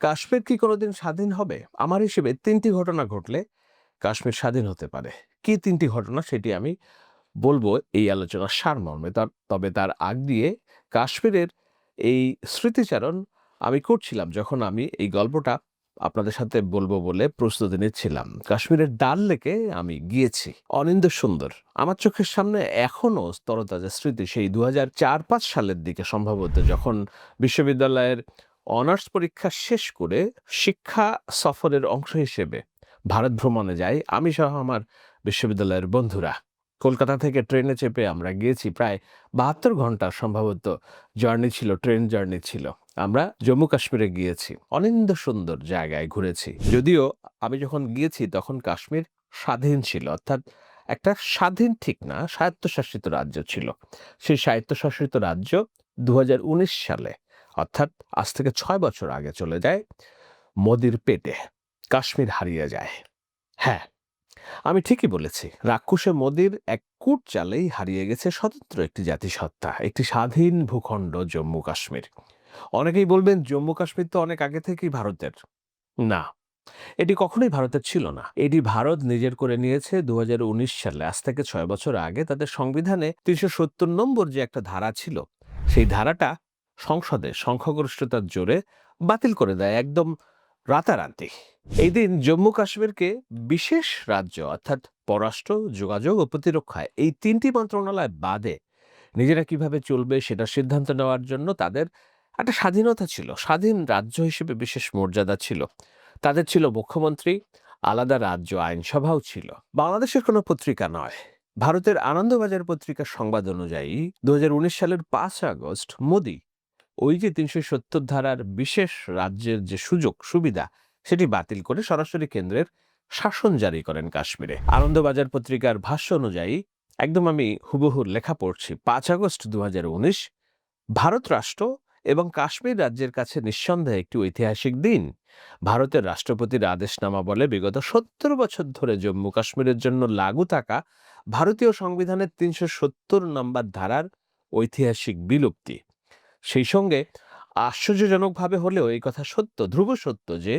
কাশ্মীর কি কোনোদিন স্বাধীন হবে? আমার হিসেবে তিনটি ঘটনা ঘটলে কাশ্মীর স্বাধীন হতে পারে। কি তিনটি ঘটনা সেটি আমি বলব এই আলোচনার সারমর্মে। তার, তবে তার আগ দিয়ে কাশ্মীরের এই স্মৃতিচারণ আমি করছিলাম যখন আমি এই গল্পটা আপনাদের সাথে বলব বলে প্রস্তুতি নিচ্ছিলাম। কাশ্মীরের ডাল লেকে আমি গিয়েছি। অনিন্দ সুন্দর। আমার চোখের সামনে এখনও তরতাজা স্মৃতি। সেই দু হাজার চার পাঁচ সালের দিকে সম্ভবত যখন বিশ্ববিদ্যালয়ের অনার্স পরীক্ষা শেষ করে শিক্ষা সফরের অংশ হিসেবে ভারত ভ্রমণে যাই। আমি সহ আমার বিশ্ববিদ্যালয়ের বন্ধুরা। কলকাতা থেকে ট্রেনে চেপে আমরা গিয়েছি প্রায় বাহাত্তর ঘণ্টা সম্ভবত জার্নি ছিল, ট্রেন জার্নি ছিল। আমরা জম্মু কাশ্মীরে গিয়েছি। অনিন্দ সুন্দর জায়গায় ঘুরেছি। যদিও আমি যখন গিয়েছি তখন কাশ্মীর স্বাধীন ছিল, অর্থাৎ একটা স্বাধীন ঠিক না, স্বায়ত্তশাসিত রাজ্য ছিল। সেই স্বায়ত্তশাসিত রাজ্য দু হাজার উনিশ সালে অর্থাৎ আজ থেকে ছয় বছর আগে চলে যায়, মোদির পেটে কাশ্মীর হারিয়ে যায়। হ্যাঁ আমি ঠিকই বলেছি, রাক্ষসে মোদির এক কূট চালেই হারিয়ে গেছে স্বতন্ত্র একটি জাতিসত্তা, একটি স্বাধীন ভূখণ্ড জম্মু কাশ্মীর। অনেকেই বলবেন জম্মু কাশ্মীর তো অনেক আগে থেকেই ভারতের। না, এটি কখনোই ভারতের ছিল না। এটি ভারত নিজের করে নিয়েছে দু হাজার উনিশ সালে। আজ থেকে ছয় বছর আগে তাদের সংবিধানে তিনশো সত্তর নম্বর যে একটা ধারা ছিল, সেই ধারাটা সংসদে সংখ্যাগরিষ্ঠতার জোরে বাতিল করে দেয় একদম রাতারাতি। এই দিন জম্মু কাশ্মীরকে বিশেষ রাজ্য অর্থাৎ পররাষ্ট্র, যোগাযোগ ও প্রতিরক্ষায় এই তিনটি মন্ত্রণালয় বাদে নিজেরা কীভাবে চলবে সেটা সিদ্ধান্ত নেওয়ার জন্য তাদের একটা স্বাধীনতা ছিল, স্বাধীন রাজ্য হিসেবে বিশেষ মর্যাদা ছিল। তাদের ছিল মুখ্যমন্ত্রী, আলাদা রাজ্য আইনসভাও ছিল। বাংলাদেশের কোনো পত্রিকা নয়। ভারতের আনন্দবাজার পত্রিকার সংবাদ অনুযায়ী দু হাজার উনিশ সালের পাঁচ আগস্ট মোদি ওই যে তিনশো সত্তর ধারার বিশেষ রাজ্যের যে সুযোগ, সুবিধা, সেটি বাতিল করে সরাসরি কেন্দ্রের শাসন জারি করেন কাশ্মীরে। আনন্দবাজার পত্রিকার ভাষ্য অনুযায়ী, একদম আমি হুবহু লেখা পড়ছি, পাঁচ আগস্ট দু হাজার উনিশ, ভারত রাষ্ট্র এবং কাশ্মীর রাজ্যের কাছে নিঃসন্দেহে একটি ঐতিহাসিক দিন। ভারতের রাষ্ট্রপতির আদেশনামা বলে বিগত সত্তর বছর ধরে জম্মু কাশ্মীরের জন্য লাগু থাকা ভারতীয় সংবিধানের তিনশো সত্তর নম্বর ধারার ঐতিহাসিক বিলুপ্তি। সেই সঙ্গে আশ্চর্যজনকভাবে হলেও এই কথা সত্য, ধ্রুব সত্য যে,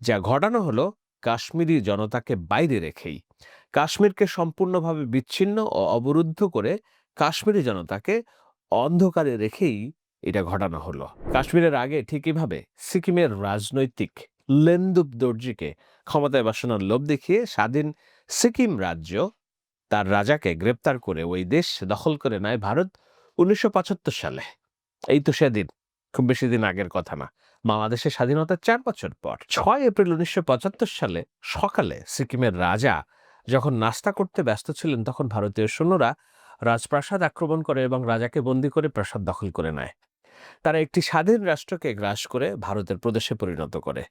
যা ঘটানো হলো কাশ্মীরি জনতাকে বাইরে রেখেই। কাশ্মীরকে সম্পূর্ণভাবে বিচ্ছিন্ন ও অবরুদ্ধ করে কাশ্মীরি জনতাকে অন্ধকারে রেখেই এটা ঘটানো হলো। কাশ্মীরের আগে ঠিক এভাবে সিকিমের রাজনৈতিক লেন্দুপ দর্জিকে ক্ষমতায় বসানোর লোভ দেখিয়ে স্বাধীন সিকিম রাজ্য তার রাজাকে গ্রেপ্তার করে ওই দেশ দখল করে নেয় ভারত উনিশশো পঁচাত্তর সালে। এই তো সেদিন, খুব বেশি দিন আগের কথা না। বাংলাদেশের স্বাধীনতার চার বছর পর, ছয় এপ্রিল উনিশশো সালে সকালে সিকিমের রাজা যখন নাস্তা করতে ব্যস্ত ছিলেন, তখন ভারতীয় সৈন্যরা রাজপ্রাসাদ আক্রমণ করে এবং রাজাকে বন্দী করে প্রাসাদ দখল করে নেয়। তারা একটি স্বাধীন রাষ্ট্রকে গ্রাস করে ভারতের প্রদেশে পরিণত করে।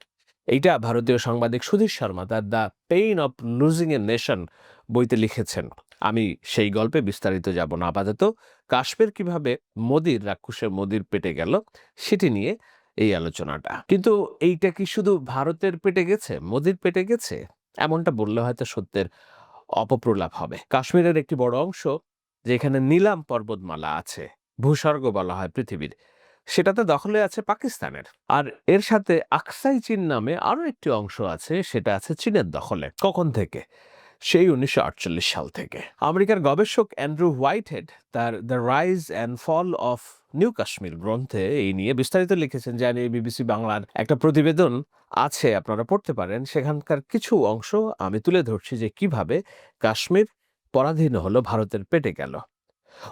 এইটা ভারতীয় সাংবাদিক সুধীর শর্মা, তার the pain of losing a nation বইতে লিখেছেন। আমি সেই গল্পে বিস্তারিত যাব না। আপাতত কাশ্মীর কীভাবে মোদির রাক্ষসের মোদির পেটে গেল সেটি নিয়ে এই আলোচনাটা। কিন্তু এইটা কি শুধু ভারতের পেটে গেছে, মোদির পেটে গেছে? এমনটা বললে হয়তো সত্যের অপপ্রলাপ হবে। কাশ্মীরের একটি বড় অংশ যেখানে নীলাম পর্বতমালা আছে, ভূস্বর্গ বলা হয় পৃথিবীর, সেটাতে দখলে আছে পাকিস্তানের। আর এর সাথে আকসাই চীন নামে আরও একটি অংশ আছে, সেটা আছে চীনের দখলে। কখন থেকে? সেই উনিশশো আটচল্লিশ সাল থেকে। আমেরিকার গবেষক অ্যান্ড্রু হোয়াইটহেড তার the rise and fall of new Kashmir গ্রন্থে এই নিয়ে বিস্তারিত লিখেছেন। জানি বিবিসি বাংলার একটা প্রতিবেদন আছে, আপনারা পড়তে পারেন। সেখানকার কিছু অংশ আমি তুলে ধরছি যে কীভাবে কাশ্মীর পরাধীন হলো, ভারতের পেটে গেল।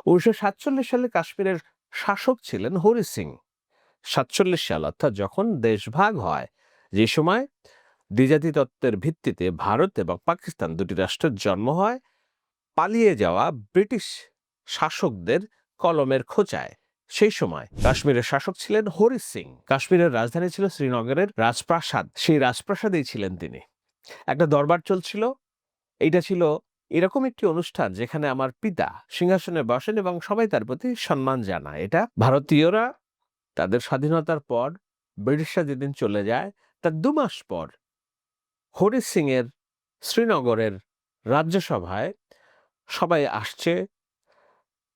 উনিশশো সাতচল্লিশ সালে কাশ্মীরের শাসক ছিলেন হরি সিং। সাতচল্লিশ সাল, অর্থাৎ যখন দেশভাগ হয়, যে সময় দ্বিজাতি তত্ত্বের ভিত্তিতে ভারত এবং পাকিস্তান দুটি রাষ্ট্রের জন্ম হয়। পালিয়ে যাওয়া ব্রিটিশ শাসকদের কলমের খোঁচায়। সেই সময় কাশ্মীরের শাসক ছিলেন হরি সিং। কাশ্মীরের রাজধানী ছিল শ্রীনগরের রাজপ্রাসাদ। সেই রাজপ্রাসাদেই ছিলেন তিনি। একটা দরবার চলছিল। এইটা ছিল এরকম একটি অনুষ্ঠান যেখানে আমার পিতা সিংহাসনে বসেন এবং সবাই তার প্রতি সম্মান জানায়। এটা ভারতীয়রা তাদের স্বাধীনতার পর ব্রিটিশরা যেদিন চলে যায়, তার দু মাস পর হরি সিং এর শ্রীনগরের রাজ্যসভায় সবাই আসছে।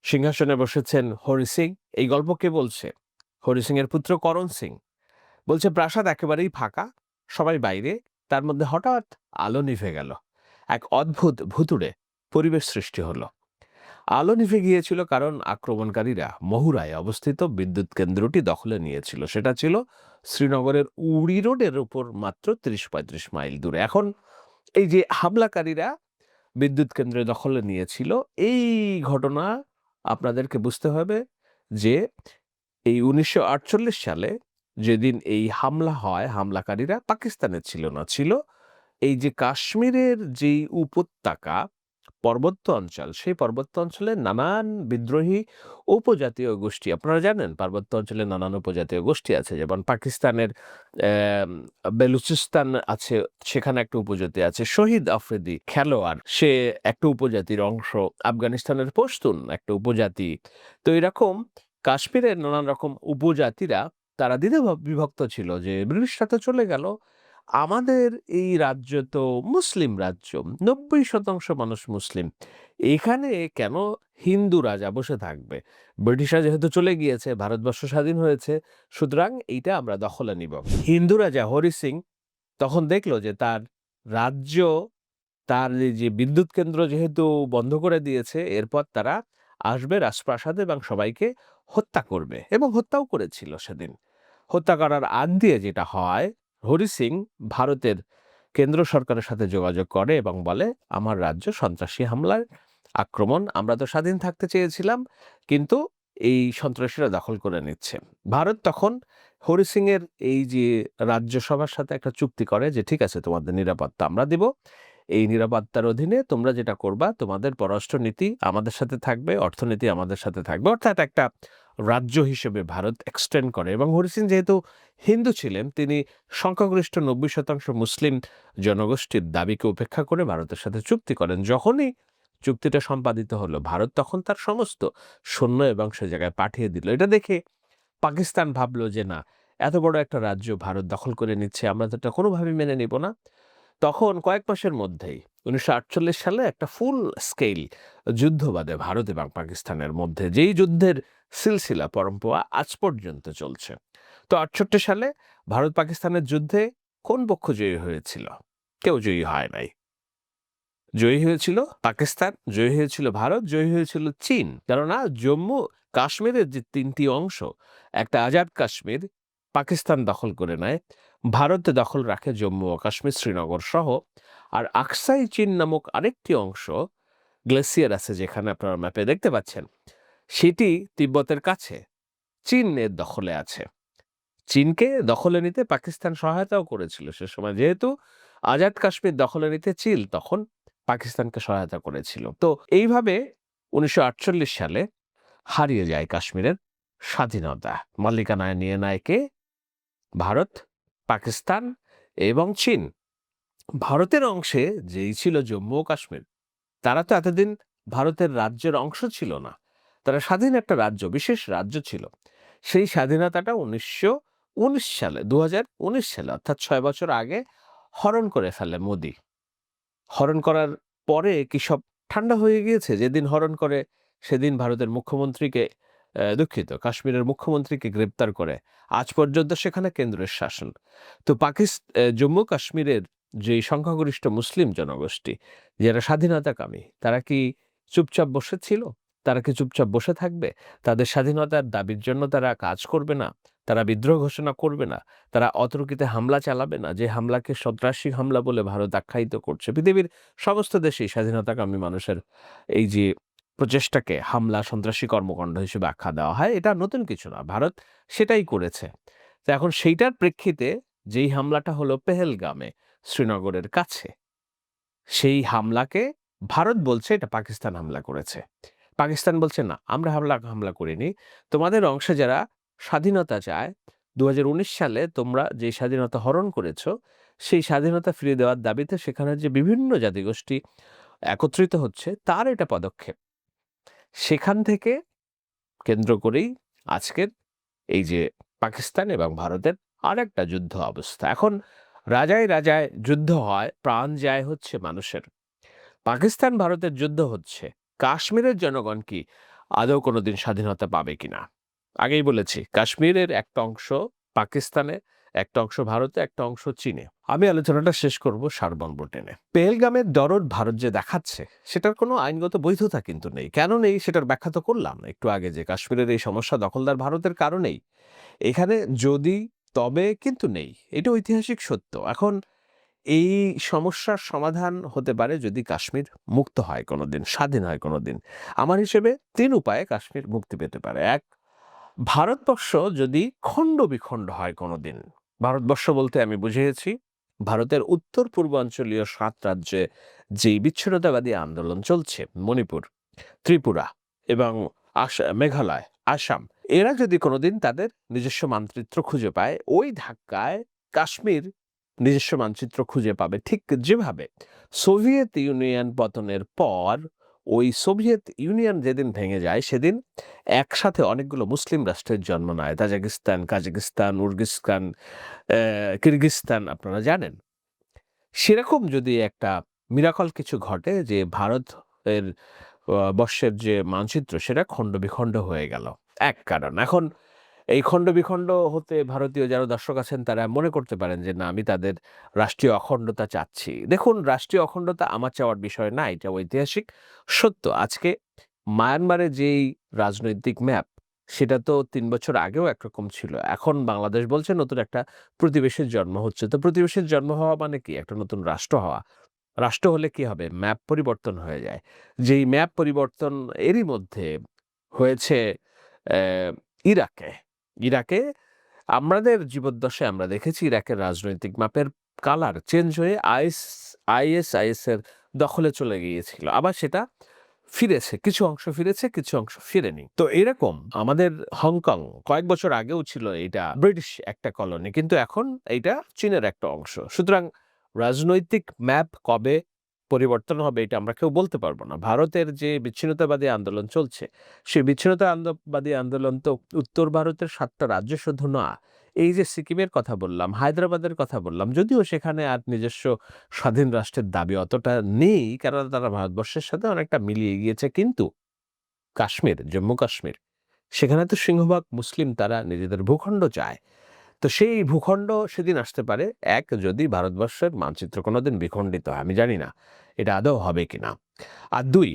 সিংহাসনে বসেছেন হরি সিং। এই গল্প কে বলছে? হরি সিং এর পুত্র করণ সিং। বলছে, প্রাসাদ একেবারেই ফাঁকা, সবাই বাইরে। তার মধ্যে হঠাৎ আলো নিভে গেল। এক অদ্ভুত ভুতুড়ে পরিবেশ সৃষ্টি হলো। আলো নিভে গিয়েছিল কারণ আক্রমণকারীরা মহুরায় অবস্থিত বিদ্যুৎ কেন্দ্রটি দখলে নিয়েছিল। সেটা ছিল শ্রীনগরের উড়ি রোডের উপর মাত্র তিরিশ পঁয়ত্রিশ মাইল দূরে। এখন এই যে হামলাকারীরা বিদ্যুৎ কেন্দ্রে দখলে নিয়েছিল, এই ঘটনা আপনাদেরকে বুঝতে হবে যে এই উনিশশো আটচল্লিশ সালে যেদিন এই হামলা হয়, হামলাকারীরা পাকিস্তানের ছিল না, ছিল এই যে কাশ্মীরের যেই উপত্যকা পার্বত্য অঞ্চল, সেই পার্বত্য অঞ্চলে নানান বিদ্রোহী উপজাতীয় গোষ্ঠী, আপনারা জানেন পার্বত্য অঞ্চলে নানান উপজাতীয় গোষ্ঠী আছে, যেমন পাকিস্তানের বেলুচিস্তান আছে, সেখানে একটা উপজাতি আছে, শহীদ আফ্রিদি খেলোয়াড়, সে একটা উপজাতির অংশ, আফগানিস্তানের পশতুন একটা উপজাতি। তো এরকম কাশ্মীরের নানান রকম উপজাতিরা, তারা দ্বিধা বিভক্ত ছিল যে ব্রিটিশরা তো চলে গেল আমাদের এই রাজ্য তো মুসলিম রাজ্য, নব্বই শতাংশ মানুষ মুসলিম। এখানে কেন হিন্দু রাজা বসে থাকবে? ব্রিটিশরা যেহেতু চলে গিয়েছে, ভারতবর্ষ স্বাধীন হয়েছে, সুতরাং এইটা আমরা দখলে নিব। হিন্দু রাজা হরি সিং তখন দেখল যে তার রাজ্য, তার যে বিদ্যুৎ কেন্দ্র যেহেতু বন্ধ করে দিয়েছে, এরপর তারা আসবে রাজপ্রাসাদে এবং সবাইকে হত্যা করবে এবং হত্যাও করেছিল সেদিন। হত্যা করার আগ দিয়ে যেটা হয় হরি সিং ভারতের কেন্দ্র সরকারের সাথে যোগাযোগ করে এবং বলে, আমার রাজ্য সন্ত্রাসী হামলার আক্রমণ, আমরা তো স্বাধীন থাকতে চেয়েছিলাম, কিন্তু এই সন্ত্রাসীরা দখল করে নিচ্ছে। ভারত তখন হরি সিং এর এই যে রাজ্যসভার সাথে একটা চুক্তি করে যে, ঠিক আছে, তোমাদের নিরাপত্তা আমরা দিব। এই নিরাপত্তার অধীনে তোমরা যেটা করবা, তোমাদের পররাষ্ট্রনীতি আমাদের সাথে থাকবে, অর্থনীতি আমাদের সাথে থাকবে। অর্থাৎ একটা রাজ্য হিসেবে ভারত এক্সটেন্ড করে এবং হরি সিং যেহেতু হিন্দু ছিলেন, তিনি সংখ্যাগরিষ্ঠ নব্বই শতাংশ মুসলিম জনগোষ্ঠীর দাবিকে উপেক্ষা করে ভারতের সাথে চুক্তি করেন। যখনই চুক্তিটা সম্পাদিত হলো, ভারত তখন তার সমস্ত সৈন্য এবং সে জায়গায় পাঠিয়ে দিল। এটা দেখে পাকিস্তান ভাবলো যে, না, এত বড় একটা রাজ্য ভারত দখল করে নিচ্ছে, আমরা তো এটা কোনোভাবেই মেনে নিব না। তখন কয়েক মাসের মধ্যেই উনিশশো আটচল্লিশ সালে একটা ফুল স্কেল যুদ্ধ বাদে ভারত এবং পাকিস্তানের মধ্যে। যেই যুদ্ধের সিলসিলা, পরম্পরা আজ পর্যন্ত চলছে। তো আটষট্টি সালে ভারত পাকিস্তানের যুদ্ধে কোন পক্ষ জয়ী হয়েছিল? কেউ জয়ী হয় নাই। জয়ী হয়েছিল পাকিস্তান, জয়ী হয়েছিল ভারত, জয়ী হয়েছিল চীন। কেননা জম্মু কাশ্মীরের যে তিনটি অংশ, একটা আজাদ কাশ্মীর পাকিস্তান দখল করে নেয়। ভারতে দখল রাখে জম্মু ও কাশ্মীর শ্রীনগর সহ। আর আকসাই চীন নামক আরেকটি অংশ গ্লেসিয়ার আছে যেখানে আপনারা ম্যাপে দেখতে পাচ্ছেন। সেটি তিব্বতের কাছে চীনের দখলে আছে। চীনকে দখলে নিতে পাকিস্তান সহায়তাও করেছিল সে সময়। যেহেতু আজাদ কাশ্মীর দখলে নিতে চীন তখন পাকিস্তানকে সহায়তা করেছিল। তো এইভাবে উনিশশো আটচল্লিশ সালে হারিয়ে যায় কাশ্মীরের স্বাধীনতা। মালিকানায় নিয়ে নেয় কে ভারত পাকিস্তান এবং চীন। ভারতের অংশে যেই ছিল জম্মু ও কাশ্মীর, তারা তো এতদিন ভারতের রাজ্যের অংশ ছিল না। তারা স্বাধীন একটা রাজ্য, বিশেষ রাজ্য ছিল। সেই স্বাধীনতাটা উনিশশো উনিশ সালে দু সালে, অর্থাৎ ছয় বছর আগে হরণ করে ফেলে মোদি। হরণ করার পরে কি সব ঠান্ডা হয়ে গিয়েছে? যেদিন হরণ করে, সেদিন ভারতের মুখ্যমন্ত্রীকে দুঃখিত। কাশ্মীরের মুখ্যমন্ত্রীকে গ্রেপ্তার করে আজ পর্যন্ত সেখানে কেন্দ্রের শাসন। তো পাকিস্তান জম্মু কাশ্মীরের যে সংখ্যাগরিষ্ঠ মুসলিম জনগোষ্ঠী, যারা স্বাধীনতাকামী, তারা কি চুপচাপ বসে ছিল? তারা কি চুপচাপ বসে থাকবে? তাদের স্বাধীনতার দাবির জন্য তারা কাজ করবে না? তারা বিদ্রোহ ঘোষণা করবে না? তারা অতর্কিতে হামলা চালাবে না? যে হামলাকে সন্ত্রাসী হামলা বলে ভারত আখ্যায়িত করছে? পৃথিবীর সমস্ত দেশেই স্বাধীনতাকামী মানুষের এই যে প্রচেষ্টাকে হামলা, সন্ত্রাসী কর্মকাণ্ড হিসেবে আখ্যা দেওয়া হয়। এটা নতুন কিছু না, ভারত সেটাই করেছে। তো এখন সেইটার প্রেক্ষিতে যেই হামলাটা হলো পেহেলগামে, শ্রীনগরের কাছে, সেই হামলাকে ভারত বলছে এটা পাকিস্তান হামলা করেছে। পাকিস্তান বলছে, না, আমরা হামলা হামলা করিনি। তোমাদের অংশে যারা স্বাধীনতা চায় দু হাজার উনিশ সালে তোমরা যে স্বাধীনতা হরণ করেছ, সেই স্বাধীনতা ফিরিয়ে দেওয়ার দাবিতে সেখানে যে বিভিন্ন জাতিগোষ্ঠী একত্রিত হচ্ছে, তার এটা পদক্ষেপ। সেখান থেকে কেন্দ্র করেই আজকের এই যে পাকিস্তান এবং ভারতের আর একটা যুদ্ধ অবস্থা। এখন রাজায় রাজায় যুদ্ধ হয়, প্রাণ যায় হচ্ছে মানুষের। পাকিস্তান ভারতের যুদ্ধ হচ্ছে। কাশ্মীরের জনগণ কি আদৌ কোনোদিন স্বাধীনতা পাবে কিনা? আগেই বলেছি, কাশ্মীরের একটা অংশ পাকিস্তানে একটা অংশ ভারতে, একটা অংশ চীনে। আমি আলোচনাটা শেষ করব সারমর্ম টেনে পেহেলগামের দরদ ভারত যে দেখাচ্ছে, সেটার কোনো আইনগত বৈধতা কিন্তু নেই। কেন নেই সেটার ব্যাখ্যা তো করলাম। একটু আগে যে কাশ্মীরের এই সমস্যা দখলদার ভারতের কারণেই। এখানে যদি, তবে কিন্তু নেই। এটা ঐতিহাসিক সত্য। এখন এই সমস্যার সমাধান হতে পারে যদি কাশ্মীর মুক্ত হয় কোনোদিন, স্বাধীন হয় কোনোদিন। আমার হিসেবে তিন উপায়ে কাশ্মীর মুক্তি পেতে পারে। এক, ভারতবর্ষ যদি খণ্ড বিখণ্ড হয় কোনোদিন ভারতবর্ষ বলতে আমি বুঝিয়েছি, ভারতের উত্তর পূর্বাঞ্চলীয় সাত রাজ্যে যেই বিচ্ছিন্নতাবাদী আন্দোলন চলছে, মণিপুর, ত্রিপুরা এবং মেঘালয়, আসাম, এরা যদি কোনোদিন তাদের নিজস্ব মানচিত্র খুঁজে পায়, ওই ধাক্কায় কাশ্মীর নিজস্ব মানচিত্র খুঁজে পাবে ঠিক যেভাবে। সোভিয়েত ইউনিয়ন পতনের পর ওই সোভিয়েত ইউনিয়ন যেদিন ভেঙে যায়, সেদিন একসাথে অনেকগুলো মুসলিম রাষ্ট্রের জন্ম নেয়। তাজাকিস্তান, কাজাকিস্তান, উর্গিস্তান কিরগিস্তান, আপনারা জানেন। সেরকম যদি একটা মিরাকল কিছু ঘটে যে ভারত এর বর্ষের যে মানচিত্র, সেটা খণ্ড বিখণ্ড হয়ে গেল। এক কারণ, এখন এই খণ্ড বিখণ্ড হতে ভারতীয় যারা দর্শক আছেন, তারা মনে করতে পারেন যে, না, আমি তাদের রাষ্ট্রীয় অখণ্ডতা চাচ্ছি। দেখুন, রাষ্ট্রীয় অখণ্ডতা আমার চাওয়ার বিষয় না, এটা ঐতিহাসিক সত্য। আজকে মায়ানমারে যেই রাজনৈতিক ম্যাপ, সেটা তো তিন বছর আগেও একরকম ছিল। এখন বাংলাদেশ বলছে, নতুন একটা প্রতিবেশীর জন্ম হচ্ছে। তো প্রতিবেশীর জন্ম হওয়া মানে কি? একটা নতুন রাষ্ট্র হওয়া। রাষ্ট্র হলে কি হবে? ম্যাপ পরিবর্তন হয়ে যায়। যেই ম্যাপ পরিবর্তন এরই মধ্যে হয়েছে ইরাকে। ইরাকে আমাদের জীবদ্দশায় আমরা দেখেছি ইরাকের রাজনৈতিক ম্যাপের কালার চেঞ্জ হয়ে আইএস, আইএসআইএস এর দখলে চলে গিয়েছিল। আবার সেটা ফিরেছে, কিছু অংশ ফিরেছে, কিছু অংশ ফিরেনি। তো এরকম আমাদের হংকং কয়েক বছর আগেও ছিল এটা ব্রিটিশ একটা কলোনি, কিন্তু এখন এইটা চীনের একটা অংশ। সুতরাং রাজনৈতিক ম্যাপ কবে পরিবর্তন হবে এটা আমরা কেউ বলতে পারব না। ভারতের যে বিচ্ছিন্নতাবাদী আন্দোলন চলছে, সেই বিচ্ছিন্নতাবাদী আন্দোলন তো উত্তর ভারতের সাতটা রাজ্য শুধু না, এই যে সিকিমের কথা বললাম, হায়দ্রাবাদের কথা বললাম, যদিও সেখানে আর নিজস্ব স্বাধীন রাষ্ট্রের দাবি অতটা নেই কারণ তারা ভারতবর্ষের সাথে অনেকটা মিলিয়ে গিয়েছে, কিন্তু কাশ্মীর, জম্মু কাশ্মীর, সেখানে তো সিংহভাগ মুসলিম তারা নিজেদের ভূখণ্ড চায়। তো সেই ভূখণ্ড সেদিন আসতে পারে এক যদি ভারতবর্ষের মানচিত্র কোনোদিন বিখণ্ডিত হয়, আমি জানি না এটা আদৌ হবে কিনা। আর দুই,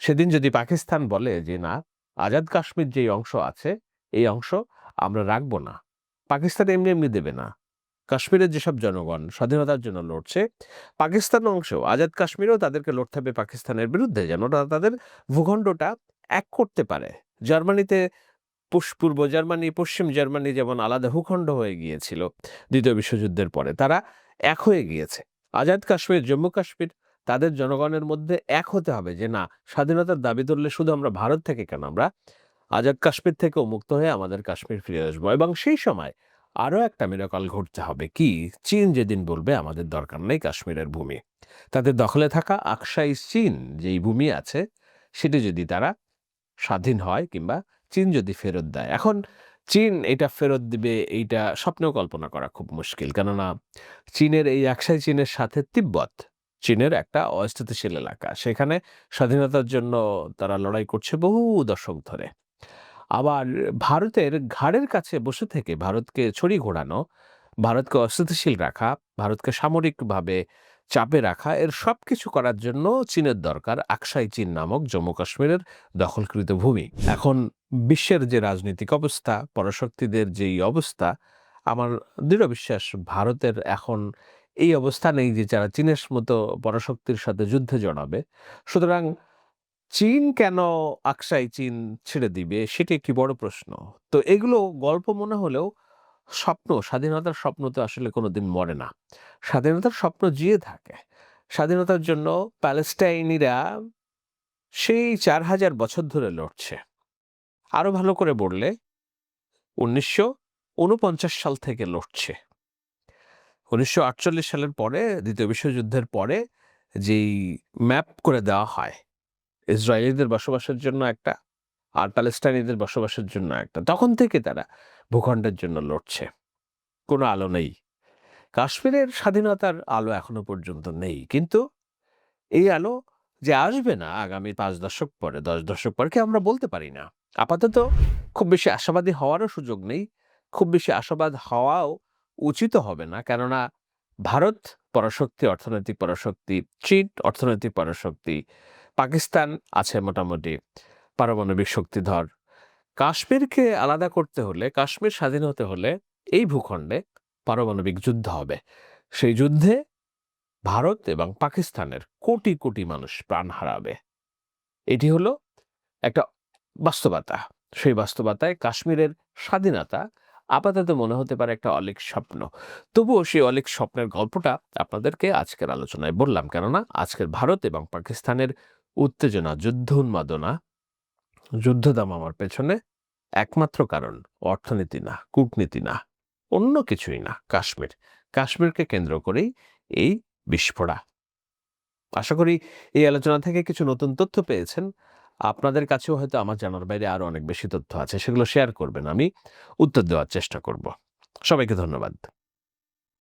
সেদিন যদি পাকিস্তান বলে যে না, আজাদ কাশ্মীর যেই অংশ আছে, এই অংশ আমরা রাখব না, পাকিস্তান এমনি এমনি দেবে না। কাশ্মীরের যেসব জনগণ স্বাধীনতার জন্য লড়ছে, পাকিস্তান অংশেও আজাদ কাশ্মীরেও তাদেরকে লড়তে হবে পাকিস্তানের বিরুদ্ধে, যেন তাদের ভূখণ্ডটা এক করতে পারে। জার্মানিতে পূর্ব জার্মানি, পশ্চিম জার্মানি যেমন আলাদা ভূখণ্ড হয়ে গিয়েছিল দ্বিতীয় বিশ্বযুদ্ধের পরে, তারা এক হয়ে গিয়েছে। আজাদ কাশ্মীর, জম্মু কাশ্মীর তাদের জনগণের মধ্যে এক হতে হবে যে, না, স্বাধীনতার দাবি তুললে শুধু আমরা ভারত থেকে কেন? আমরা আজাদ কাশ্মীর থেকেও মুক্ত হয়ে আমাদের কাশ্মীর ফিরে আসব এবং সেই সময় আরও একটা মিরাকল ঘটতে হবে কি? চীন যেদিন বলবে, আমাদের দরকার নেই কাশ্মীরের ভূমি। তাদের দখলে থাকা আকসাই চীন যেই ভূমি আছে, সেটি যদি তারা স্বাধীন হয় কিংবা চীন যদি ফেরত দেয়। এখন চীন এটা ফেরত দিবে এইটা স্বপ্নেও কল্পনা করা খুব মুশকিল। কেননা চীনের এই একসাই চীনের সাথে তিব্বত, চীনের একটা অস্থিতিশীল এলাকা। সেখানে স্বাধীনতার জন্য তারা লড়াই করছে বহু দশক ধরে। আবার ভারতের ঘাড়ের কাছে বসে থেকে ভারতকে ছড়ি ঘোরানো, ভারতকে অস্থিতিশীল রাখা, ভারতকে সামরিকভাবে চাপে রাখা, এর সব কিছু করার জন্য চীনের দরকার আকসাই চীন নামক জম্মু কাশ্মীরের দখলকৃত ভূমি। এখন বিশ্বের যে রাজনৈতিক অবস্থা, পরাশক্তিদের যেই অবস্থা, আমার দৃঢ় বিশ্বাস ভারতের এখন এই অবস্থা নেই যে যারা চীনের মতো পরাশক্তির সাথে যুদ্ধে জড়াবে। সুতরাং চীন কেন আকসাই চীন ছেড়ে দিবে, সেটি একটি বড় প্রশ্ন। তো এগুলো গল্প মনে হলেও স্বপ্ন, স্বাধীনতার স্বপ্ন তো আসলে কোনোদিন মরে না। স্বাধীনতার স্বপ্ন জিয়ে থাকে। স্বাধীনতার জন্য প্যালেস্টাইনিরা সেই চার হাজার বছর ধরে লড়ছে। আরও ভালো করে বললে, উনিশশো উনপঞ্চাশ সাল থেকে লড়ছে। উনিশশো আটচল্লিশ সালের পরে, দ্বিতীয় বিশ্বযুদ্ধের পরে যেই ম্যাপ করে দেওয়া হয়, ইসরায়েলিদের বসবাসের জন্য একটা আর প্যালেস্টাইনিদের বসবাসের জন্য একটা। তখন থেকে তারা ভূখণ্ডের জন্য লড়ছে। কোনো আলো নেই। কাশ্মীরের স্বাধীনতার আলো এখনও পর্যন্ত নেই। কিন্তু এই আলো যে আসবে না আগামী পাঁচ দশক পরে, দশ দশক পরে কি আমরা বলতে পারি না? আপাতত খুব বেশি আশাবাদী হওয়ারও সুযোগ নেই। খুব বেশি আশাবাদ হওয়াও উচিত হবে না। কেননা ভারত পরাশক্তি, অর্থনৈতিক পরাশক্তি, চীন অর্থনৈতিক পরাশক্তি, পাকিস্তান আছে মোটামুটি। পারমাণবিক শক্তিধর। কাশ্মীরকে আলাদা করতে হলে, কাশ্মীর স্বাধীন হতে হলে এই ভূখণ্ডে পারমাণবিক যুদ্ধ হবে। সেই যুদ্ধে ভারত এবং পাকিস্তানের কোটি কোটি মানুষ প্রাণ হারাবে। এটি হলো একটা বাস্তবতা। সেই বাস্তবতায় কাশ্মীরের স্বাধীনতা আপাতত মনে হতে পারে একটা অলিক স্বপ্ন। তবুও সেই অলিক স্বপ্নের গল্পটা আপনাদেরকে আজকের আলোচনায় বললাম। কেননা আজকের ভারত এবং পাকিস্তানের উত্তেজনা, যুদ্ধ উন্মাদনা যুদ্ধ দামামার পেছনে। একমাত্র কারণ, অর্থনীতি না, কূটনীতি না, অন্য কিছুই না, কাশ্মীর। কাশ্মীরকে কেন্দ্র করেই এই বিস্ফোরা। আশা করি এই আলোচনা থেকে কিছু নতুন তথ্য পেয়েছেন। আপনাদের কাছেও হয়তো আমার জানার বাইরে আরও অনেক বেশি তথ্য আছে, সেগুলো শেয়ার করবেন আমি। উত্তর দেওয়ার চেষ্টা করব। সবাইকে ধন্যবাদ।